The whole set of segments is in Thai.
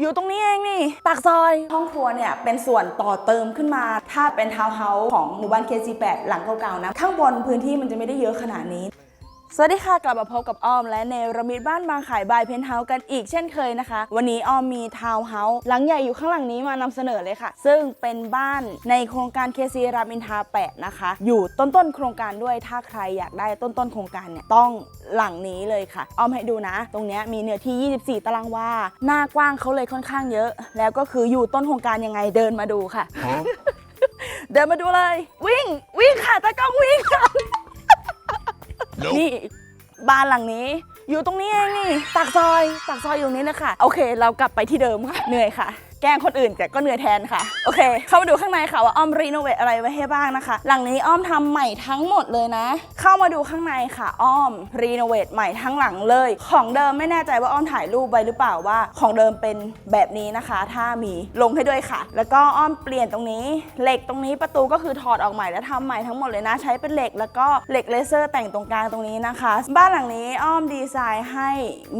อยู่ตรงนี้เองนี่ ปากซอย ห้องครัวเนี่ยเป็นส่วนต่อเติมขึ้นมา ถ้าเป็นทาวน์เฮาส์ของหมู่บ้าน KC8 หลังเก่าๆนะ ข้างบนพื้นที่มันจะไม่ได้เยอะขนาดนี้ สวัสดีค่ะ กลับมาพบกับอ้อมและเนรมิตบ้านบางขายบายเพนท์เฮาส์กันอีกเช่นเคยนะคะ วันนี้อ้อมมีทาวน์เฮาส์หลังใหญ่อยู่ข้างหลังนี้มานำเสนอเลยค่ะ ซึ่งเป็นบ้านในโครงการ KC รามอินทรา8นะคะ อยู่ต้นๆโครงการด้วยถ้าใครอยากได้ต้นๆโครงการเนี่ยต้องหลังนี้เลยค่ะ อ้อมให้ดูนะ ตรงเนี้ยมีเนื้อที่ 24 ตารางวาหน้ากว้างเขาเลยค่อนข้างเยอะ แล้วก็คืออยู่ต้นโครงการยังไงเดินมาดูค่ะ เดินมาดูเลย วิ่งวิ่งค่ะตากล้องวิ่งค่ะ นี่บ้านหลังนี้ อยู่ตรงนี้เองนี่ปากซอยปากซอยอยู่นี้เลยค่ะโอเค เรากลับไปที่เดิมค่ะ เหนื่อยค่ะ แกล้งคนอื่นแต่ก็เหนื่อยแทนค่ะ โอเค เข้ามาดูข้างในค่ะว่าอ้อมรีโนเวทอะไรไว้ให้บ้างนะคะ หลังนี้อ้อมทำใหม่ทั้งหมดเลยนะ เข้ามาดูข้างในค่ะ อ้อมรีโนเวทใหม่ทั้งหลังเลย ของเดิมไม่แน่ใจว่าอ้อมถ่ายรูปไว้หรือเปล่าว่า ของเดิมเป็นแบบนี้นะคะ ถ้ามีลงให้ด้วยค่ะ แล้วก็อ้อมเปลี่ยนตรงนี้ เหล็กตรงนี้ประตูก็คือถอดออกใหม่แล้วทำใหม่ทั้งหมดเลยนะ ใช้เป็นเหล็กแล้วก็เหล็กเลเซอร์แต่งตรงกลางตรงนี้นะคะ บ้านหลังนี้อ้อมดีไซน์ให้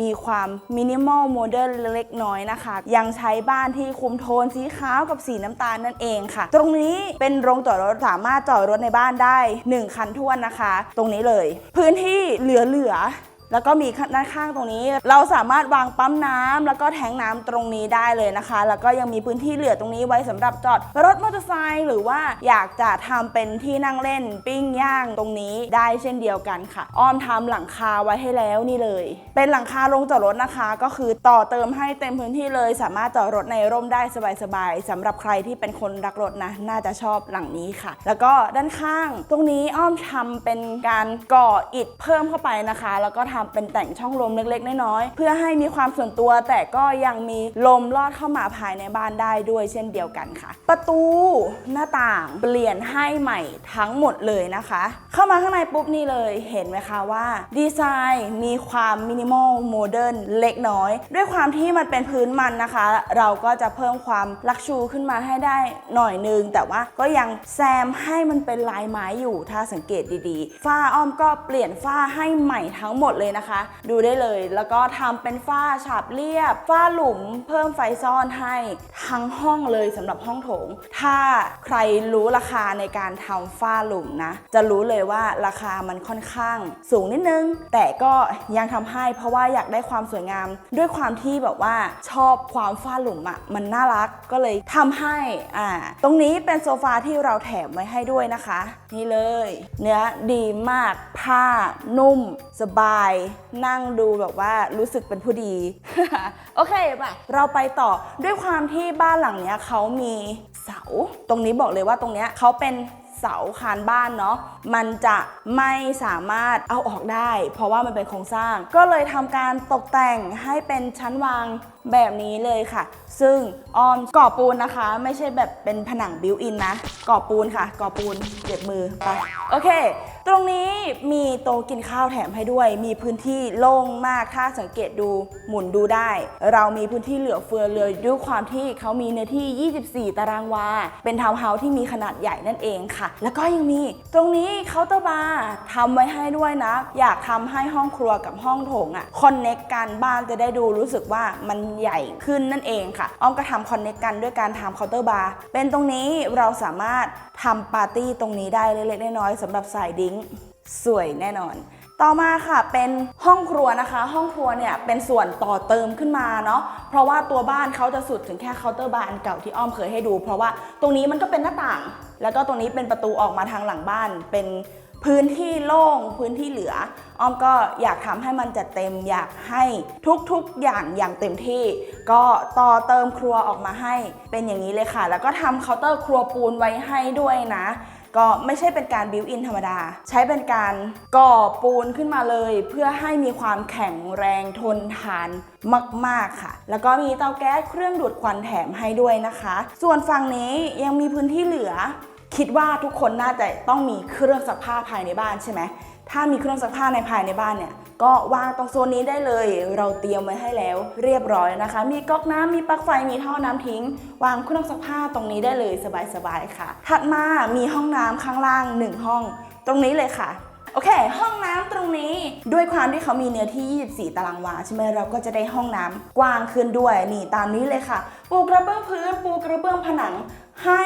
มีความมินิมอลโมเดิร์นเล็กน้อยนะคะ ยังใช้บ้านที่คุมโทนสีขาวกับสีน้ำตาลนั่นเองค่ะ ตรงนี้เป็นโรงจอดรถสามารถจอดรถในบ้านได้ 1 คันท้วนนะคะ ตรงนี้เลย พื้นที่เหลือๆ แล้วก็มีด้านข้างตรงนี้ เราสามารถวางปั๊มน้ำแล้วก็แทงน้ำตรงนี้ได้เลยนะคะ แล้วก็ยังมีพื้นที่เหลือตรงนี้ไว้สำหรับจอดรถมอเตอร์ไซค์หรือว่าอยากจะทำเป็นที่นั่งเล่นปิ้งย่างตรงนี้ได้เช่นเดียวกันค่ะ อ้อมทำหลังคาไว้ให้แล้วนี่เลย เป็นหลังคาลงจอดรถนะคะ ก็คือต่อเติมให้เต็มพื้นที่เลย สามารถจอดรถในร่มได้สบายๆสำหรับใครที่เป็นคนรักรถนะน่าจะชอบหลังนี้ค่ะ แล้วก็ด้านข้าง ตรงนี้อ้อมทำเป็นการก่ออิฐเพิ่มเข้าไปนะคะ แล้วก็ทำเป็นแต่งช่องลมเล็กๆ น้อยๆ เพื่อให้มีความส่วนตัวแต่ก็ยังมีลมลอดเข้ามาภายในบ้านได้ด้วยเช่นเดียวกันค่ะ ประตูหน้าต่างเปลี่ยนให้ใหม่ทั้งหมดเลยนะคะ เข้ามาข้างในปุ๊บนี่เลยเห็นไหมคะว่า ดีไซน์มีความมินิมอลโมเดิร์นเล็กน้อย ด้วยความที่มันเป็นพื้นมันนะคะ เราก็จะเพิ่มความลักชูขึ้นมาให้ได้หน่อยนึง แต่ว่าก็ยังแซมให้มันเป็นลายไม้อยู่ถ้าสังเกตดีๆ ฝ้าอ้อมก็เปลี่ยนฝ้าให้ใหม่ทั้งหมดเลยนะคะ ดูได้เลย แล้วก็ทำเป็นฝ้าฉาบเรียบ ฝ้าหลุมเพิ่มไฟซ่อนให้ทั้งห้องเลยสำหรับห้องโถง ถ้าใครรู้ราคาในการทำฝ้าหลุมนะ จะรู้เลยว่าราคามันค่อนข้างสูงนิดนึง แต่ก็ยังทำให้เพราะว่าอยากได้ความสวยงาม ด้วยความที่แบบว่าชอบความฝ้าหลุมอะ่ะมันน่ารักก็เลยทำให้อ่าตรงนี้เป็นโซฟาที่เราแถมไว้ให้ด้วยนะคะ นี่เลย เนื้อดีมากผ้านุ่ม สบายนั่งดูแบบว่ารู้สึกเป็นผู้ดี โอเคป่ะเราไปต่อด้วยความที่บ้านหลังเนี้ยเขามีเสา ตรงนี้บอกเลยว่าตรงเนี้ยเขาเป็นเสาคานบ้านเนาะมันจะไม่สามารถเอาออกได้ เพราะว่ามันเป็นโครงสร้าง ก็เลยทำการตกแต่งให้เป็นชั้นวาง แบบนี้เลยค่ะ ซึ่งออมก่อปูนนะคะ ไม่ใช่แบบเป็นผนังบิวอินนะก่อปูนค่ะก่อปูนเจ็บมือไปโอเค ตรงนี้มีโต๊ะกินข้าวแถมให้ด้วย มีพื้นที่โล่งมากถ้าสังเกตดูหมุนดูได้ เรามีพื้นที่เหลือเฟือเลยด้วยความที่เขามีเนื้อที่ 24 ตารางวา เป็นทาวน์เฮาส์ที่มีขนาดใหญ่นั่นเองค่ะ แล้วก็ยังมีตรงนี้เคาน์เตอร์บาร์ทำไว้ให้ด้วยนะ อยากทำให้ห้องครัวกับห้องโถงอะคอนเน็กกันบ้านจะได้ดูรู้สึกว่ามันใหญ่ขึ้นนั่นเองค่ะ อ้อมก็ทำคอนเน็กกันด้วยการทำเคาน์เตอร์บาร์เป็นตรงนี้เราสามารถทำปาร์ตี้ตรงนี้ได้เล็กๆน้อยๆสำหรับสายดิ้งสวยแน่นอนต่อมาค่ะเป็นห้องครัวนะคะ ห้องครัวเนี่ยเป็นส่วนต่อเติมขึ้นมาเนาะเพราะว่าตัวบ้านเขาจะสุดถึงแค่เคาน์เตอร์บาร์อันเก่าที่อ้อมเคยให้ดู เพราะว่าตรงนี้มันก็เป็นหน้าต่าง แล้วก็ตรงนี้เป็นประตูออกมาทางหลังบ้านเป็น พื้นที่โล่งพื้นที่เหลือ อ้อมก็อยากทำให้มันจัดเต็มอยากให้ทุกๆอย่างอย่างเต็มที่ ก็ต่อเติมครัวออกมาให้เป็นอย่างนี้เลยค่ะ แล้วก็ทำเคาน์เตอร์ครัวปูนไว้ให้ด้วยนะ ก็ไม่ใช่เป็นการบิวอินธรรมดา ใช้เป็นการก่อปูนขึ้นมาเลย เพื่อให้มีความแข็งแรงทนทานมาก ๆ ค่ะ แล้วก็มีเตาแก๊สเครื่องดูดควันแถมให้ด้วยนะคะ ส่วนฝั่งนี้ยังมีพื้นที่เหลือ คิดว่าทุกคนน่าจะต้องมีเครื่องซักผ้าภายในบ้านใช่ไหมถ้ามีเครื่องซักผ้าในภายในบ้านเนี่ย ก็วางตรงโซนนี้ได้เลย เราเตรียมไว้ให้แล้วเรียบร้อยนะคะ มีก๊อกน้ำมีปลั๊กไฟมีท่อน้ำทิ้ง วางเครื่องซักผ้าตรงนี้ได้เลยสบายๆค่ะ ถัดมามีห้องน้ำข้างล่างหนึ่งห้อง ตรงนี้เลยค่ะโอเค ห้องน้ำตรงนี้ด้วยความที่เขามีเนื้อที่ 24 ตารางวาใช่ไหมเราก็จะได้ห้องน้ำกว้างขึ้นด้วยนี่ตามนี้เลยค่ะ ปูกระเบื้องพื้น ปูกระเบื้องผนัง ให้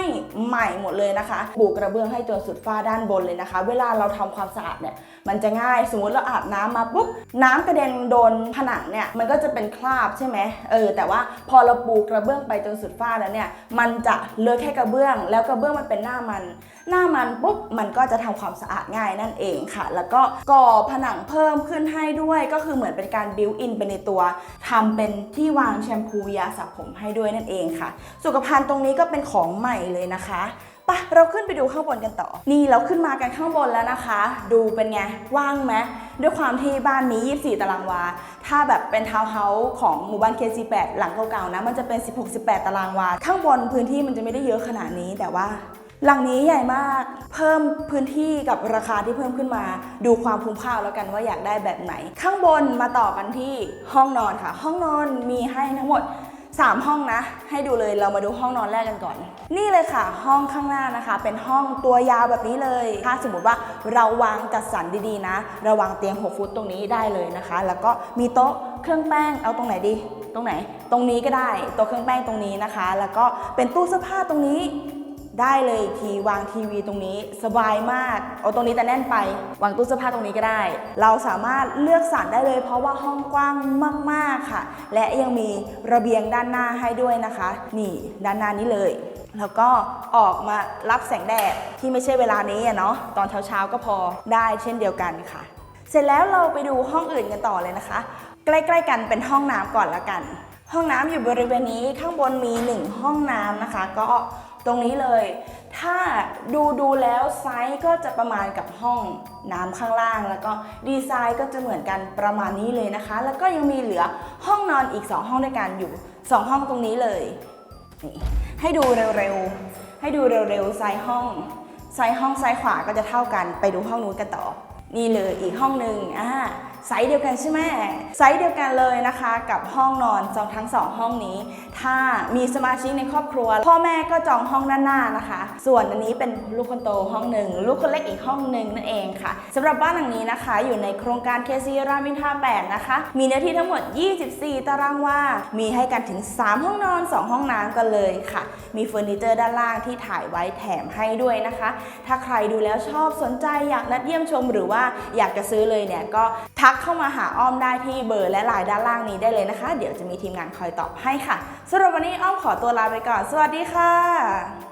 ใหม่หมดเลยนะคะปูกระเบื้องให้จนสุดฝ้าด้านบนเลยนะคะ เวลาเราทำความสะอาดเนี่ยมันจะง่ายสมมติเราอาบน้ำมาปุ๊บน้ำกระเด็นโดนผนังเนี่ยมันก็จะเป็นคราบใช่ไหมเออแต่ว่าพอเราปูกระเบื้องไปจนสุดฝ้าแล้วเนี่ยมันจะเลอะแค่กระเบื้อง แล้วกระเบื้องมันเป็นหน้ามันหน้ามันปุ๊บมันก็จะทำความสะอาดง่ายนั่นเองค่ะ แล้วก็ก่อผนังเพิ่มขึ้นให้ด้วย ก็คือเหมือนเป็นการบิวอินไปในตัวทำเป็นที่วางแชมพูยาสระผมให้ด้วยนั่นเองค่ะ สุขภัณฑ์ตรงนี้ก็เป็นของใหม่เลยนะคะปะเราขึ้นไปดูข้างบนกันต่อ นี่เราขึ้นมากันข้างบนแล้วนะคะ ดูเป็นไง ว่างไหมด้วยความที่บ้านนี้24 ตารางวา ถ้าแบบเป็นทาวน์เฮาส์ของหมู่บ้าน KC8 หลังเก่าๆนะ มันจะเป็น 16-18 ตารางวา ข้างบนพื้นที่มันจะไม่ได้เยอะขนาดนี้ แต่ว่า หลังนี้ใหญ่มาก เพิ่มพื้นที่กับราคาที่เพิ่มขึ้นมา ดูความคุ้มค่าแล้วกันว่าอยากได้แบบไหน ข้างบนมาต่อกันที่ห้องนอนค่ะ ห้องนอนมีให้ทั้งหมด 3 ห้องนะ ให้ดูเลยเรามาดูห้องนอนแรกกันก่อน นี่เลยค่ะ ห้องข้างหน้านะคะ เป็นห้องตัวยาวแบบนี้เลย ถ้าสมมติว่าเราวางจัดสรรดีๆนะ เราวางเตียง 6 ฟุตตรงนี้ได้เลยนะคะ แล้วก็มีโต๊ะเครื่องแป้งเอาตรงไหนดีตรงไหน ตรงนี้ก็ได้โต๊ะเครื่องแป้งตรงนี้นะคะ แล้วก็เป็นตู้เสื้อผ้าตรงนี้ ได้เลยอีกทีวางทีวีตรงนี้สบายมากเอาตรงนี้แต่แน่นไป วางตู้เสื้อผ้าตรงนี้ก็ได้ เราสามารถเลือกสรรได้เลย เพราะว่าห้องกว้างมาก ๆค่ะ และยังมีระเบียงด้านหน้าให้ด้วยนะคะ นี่ด้านหน้านี้เลย แล้วก็ออกมารับแสงแดดที่ไม่ใช่เวลานี้อะเนาะตอนเช้าๆก็พอได้เช่นเดียวกันค่ะ เสร็จแล้วเราไปดูห้องอื่นกันต่อเลยนะคะ ใกล้ๆกันเป็นห้องน้ำก่อนละกัน ห้องน้ำอยู่บริเวณนี้ข้างบนมี 1 ห้องน้ำนะคะ ก็ ตรงนี้เลย ถ้าดูดูแล้วไซส์ก็จะประมาณกับห้องน้ำข้างล่าง แล้วก็ดีไซน์ก็จะเหมือนกันประมาณนี้เลยนะคะ แล้วก็ยังมีเหลือห้องนอนอีก 2 ห้องด้วยกันอยู่ 2 ห้องตรงนี้เลยให้ดูเร็วๆ ให้ดูเร็วๆไซส์ห้องไซส์ห้องซ้ายขวาก็จะเท่ากัน ไปดูห้องนู้นกันต่อ นี่เลยอีกห้องหนึ่งอ่า ไซส์เดียวกันใช่ไหมไซส์เดียวกันเลยนะคะ กับห้องนอนจองทั้งสองห้องนี้ ถ้ามีสมาชิกในครอบครัว พ่อแม่ก็จองห้องด้านหน้านะคะ ส่วนอันนี้เป็นลูกคนโตห้องหนึ่งลูกคนเล็กอีกห้องหนึ่งนั่นเองค่ะสำหรับบ้านหลังนี้นะคะ อยู่ในโครงการเคซีรามินทา8นะคะ มีเนื้อที่ทั้งหมด 24 ตารางวามีให้กันถึง 3 ห้องนอน 2 ห้องน้ำกันเลยค่ะ มีเฟอร์นิเจอร์ด้านล่างที่ถ่ายไว้แถมให้ด้วยนะคะ ถ้าใครดูแล้วชอบสนใจอยากนัดเยี่ยมชม หรือว่าอยากจะซื้อเลยเนี่ยก็ทักเข้ามาหาอ้อมได้ที่เบอร์และไลน์ด้านล่างนี้ได้เลยนะคะ เดี๋ยวจะมีทีมงานคอยตอบให้ค่ะสำหรับวันนี้อ้อมขอตัวลาไปก่อน สวัสดีค่ะ